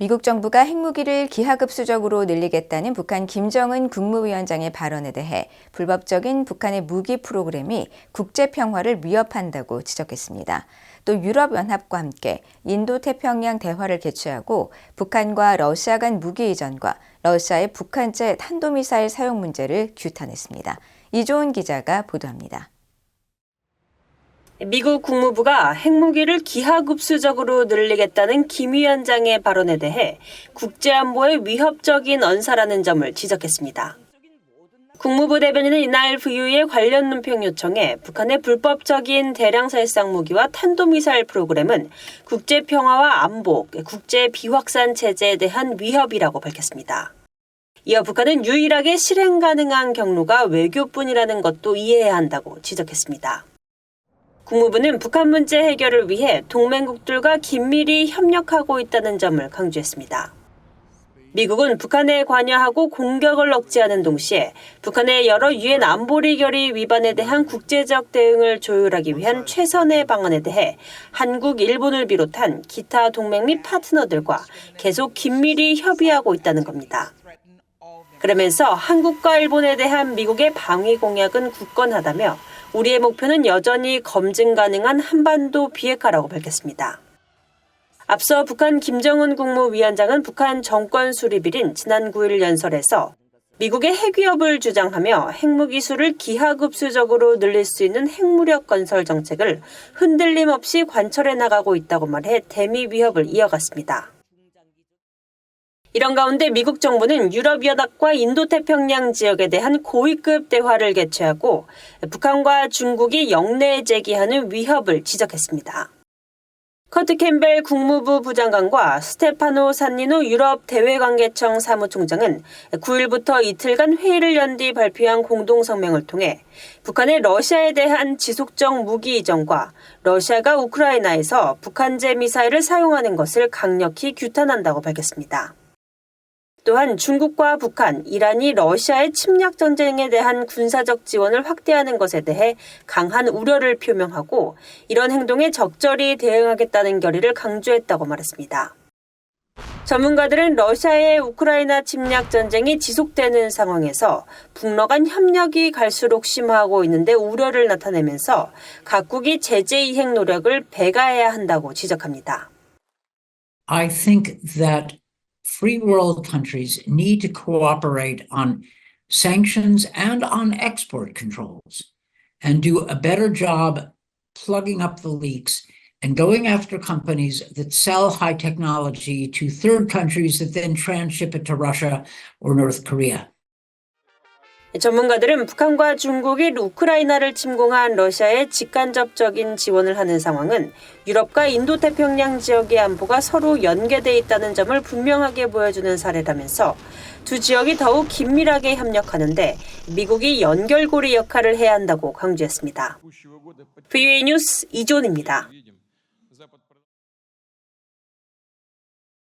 미국 정부가 핵무기를 기하급수적으로 늘리겠다는 북한 김정은 국무위원장의 발언에 대해 불법적인 북한의 무기 프로그램이 국제 평화를 위협한다고 지적했습니다. 또 유럽연합과 함께 인도 태평양 대화를 개최하고 북한과 러시아 간 무기 이전과 러시아의 북한제 탄도미사일 사용 문제를 규탄했습니다. 이조은 기자가 보도합니다. 미국 국무부가 핵무기를 기하급수적으로 늘리겠다는 김 위원장의 발언에 대해 국제안보에 위협적인 언사라는 점을 지적했습니다. 국무부 대변인은 이날 VU의 관련 논평 요청에 북한의 불법적인 대량 살상 무기와 탄도미사일 프로그램은 국제 평화와 안보, 국제 비확산 체제에 대한 위협이라고 밝혔습니다. 이어 북한은 유일하게 실행 가능한 경로가 외교뿐이라는 것도 이해해야 한다고 지적했습니다. 국무부는 북한 문제 해결을 위해 동맹국들과 긴밀히 협력하고 있다는 점을 강조했습니다. 미국은 북한에 관여하고 공격을 억제하는 동시에 북한의 여러 유엔 안보리 결의 위반에 대한 국제적 대응을 조율하기 위한 최선의 방안에 대해 한국, 일본을 비롯한 기타 동맹 및 파트너들과 계속 긴밀히 협의하고 있다는 겁니다. 그러면서 한국과 일본에 대한 미국의 방위 공약은 굳건하다며 우리의 목표는 여전히 검증 가능한 한반도 비핵화라고 밝혔습니다. 앞서 북한 김정은 국무위원장은 북한 정권 수립일인 지난 9일 연설에서 미국의 핵위협을 주장하며 핵무기수를 기하급수적으로 늘릴 수 있는 핵무력 건설 정책을 흔들림 없이 관철해 나가고 있다고 말해 대미 위협을 이어갔습니다. 이런 가운데 미국 정부는 유럽연합과 인도태평양 지역에 대한 고위급 대화를 개최하고 북한과 중국이 영내에 제기하는 위협을 지적했습니다. 커트 캠벨 국무부 부장관과 스테파노 산니노 유럽 대외관계청 사무총장은 9일부터 이틀간 회의를 연 뒤 발표한 공동성명을 통해 북한의 러시아에 대한 지속적 무기 이전과 러시아가 우크라이나에서 북한제 미사일을 사용하는 것을 강력히 규탄한다고 밝혔습니다. 또한 중국과 북한, 이란이 러시아의 침략 전쟁에 대한 군사적 지원을 확대하는 것에 대해 강한 우려를 표명하고 이런 행동에 적절히 대응하겠다는 결의를 강조했다고 말했습니다. 전문가들은 러시아의 우크라이나 침략 전쟁이 지속되는 상황에서 북러 간 협력이 갈수록 심화하고 있는데 우려를 나타내면서 각국이 제재 이행 노력을 배가해야 한다고 지적합니다. I think that free world countries need to cooperate on sanctions and on export controls and do a better job plugging up the leaks and going after companies that sell high technology to third countries that then transship it to Russia or North Korea. 전문가들은 북한과 중국이 우크라이나를 침공한 러시아에 직간접적인 지원을 하는 상황은 유럽과 인도태평양 지역의 안보가 서로 연계돼 있다는 점을 분명하게 보여주는 사례라면서 두 지역이 더욱 긴밀하게 협력하는데 미국이 연결고리 역할을 해야 한다고 강조했습니다. VA 뉴스 이존입니다.